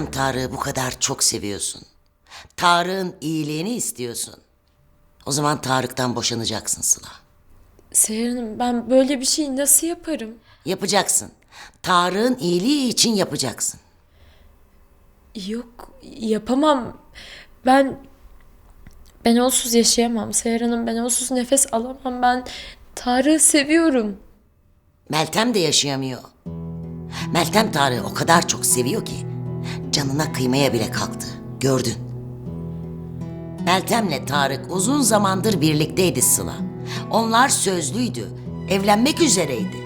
Madem Tarık'ı bu kadar çok seviyorsun, Tarık'ın iyiliğini istiyorsun. O zaman Tarık'tan boşanacaksın Sıla. Seher Hanım ben böyle bir şeyi nasıl yaparım? Yapacaksın. Tarık'ın iyiliği için yapacaksın. Yok yapamam. Ben ben onsuz yaşayamam Seher Hanım. Ben onsuz nefes alamam. Ben Tarık'ı seviyorum. Meltem de yaşayamıyor. Meltem Tarık'ı o kadar çok seviyor ki canına kıymaya bile kalktı. Gördün. Meltem'le Tarık uzun zamandır birlikteydi Sıla. Onlar sözlüydü. Evlenmek üzereydi.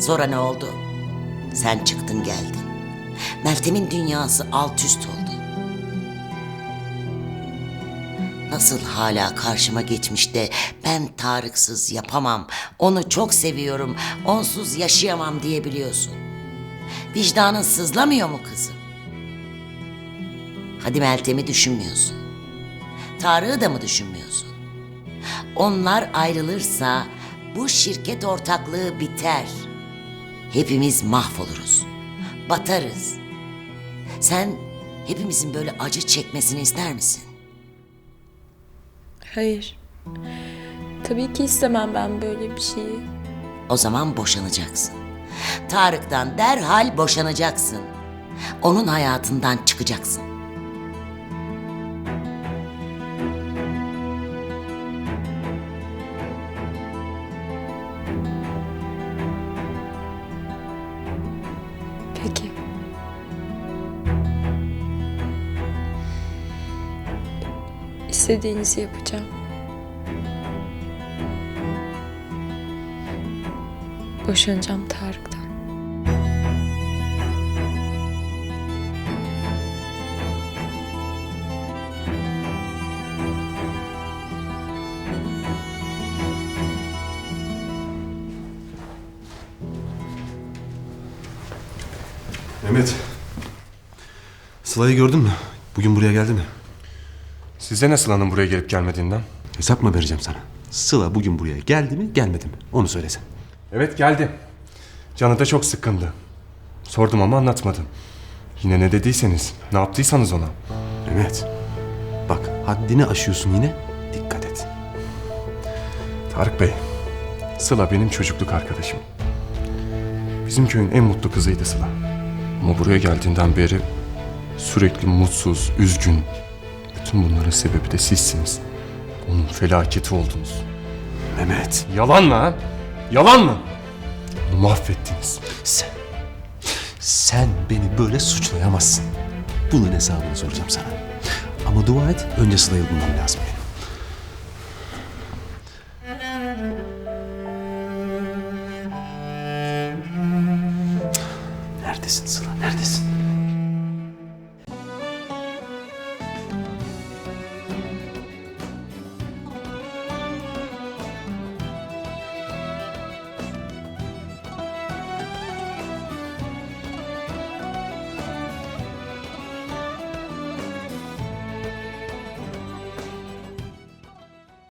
Sonra ne oldu? Sen çıktın geldin. Meltem'in dünyası alt üst oldu. Nasıl hala karşıma geçmiş de ben Tarık'sız yapamam, onu çok seviyorum, onsuz yaşayamam diyebiliyorsun. Vicdanın sızlamıyor mu kızım? Hadi Meltem'i düşünmüyorsun. Tarık'ı da mı düşünmüyorsun? Onlar ayrılırsa bu şirket ortaklığı biter. Hepimiz mahvoluruz. Batarız. Sen hepimizin böyle acı çekmesini ister misin? Hayır. Tabii ki istemem ben böyle bir şeyi. O zaman boşanacaksın. Tarık'tan derhal boşanacaksın. Onun hayatından çıkacaksın. İstediğinizi yapacağım. Boşanacağım Tarık'tan. Mehmet. Sıla'yı gördün mü? Bugün buraya geldi mi? Size ne Sıla'nın buraya gelip gelmediğinden? Hesap mı vereceğim sana? Sıla bugün buraya geldi mi gelmedi mi? Onu söylesen. Evet geldi. Canı da çok sıkkındı. Sordum ama anlatmadı. Yine ne dediyseniz, ne yaptıysanız ona. Mehmet. Bak haddini aşıyorsun yine. Dikkat et. Tarık Bey, Sıla benim çocukluk arkadaşım. Bizim köyün en mutlu kızıydı Sıla. Ama buraya geldiğinden beri sürekli mutsuz, üzgün. Bütün bunların sebebi de sizsiniz. Onun felaketi oldunuz. Mehmet. Yalan mı? Yalan mı? Onu mahvettiniz. Sen. Sen beni böyle suçlayamazsın. Bunun hesabını soracağım sana. Ama dua et önce Sıla'yı bulmam lazım benim. Neredesin Sıla? Neredesin?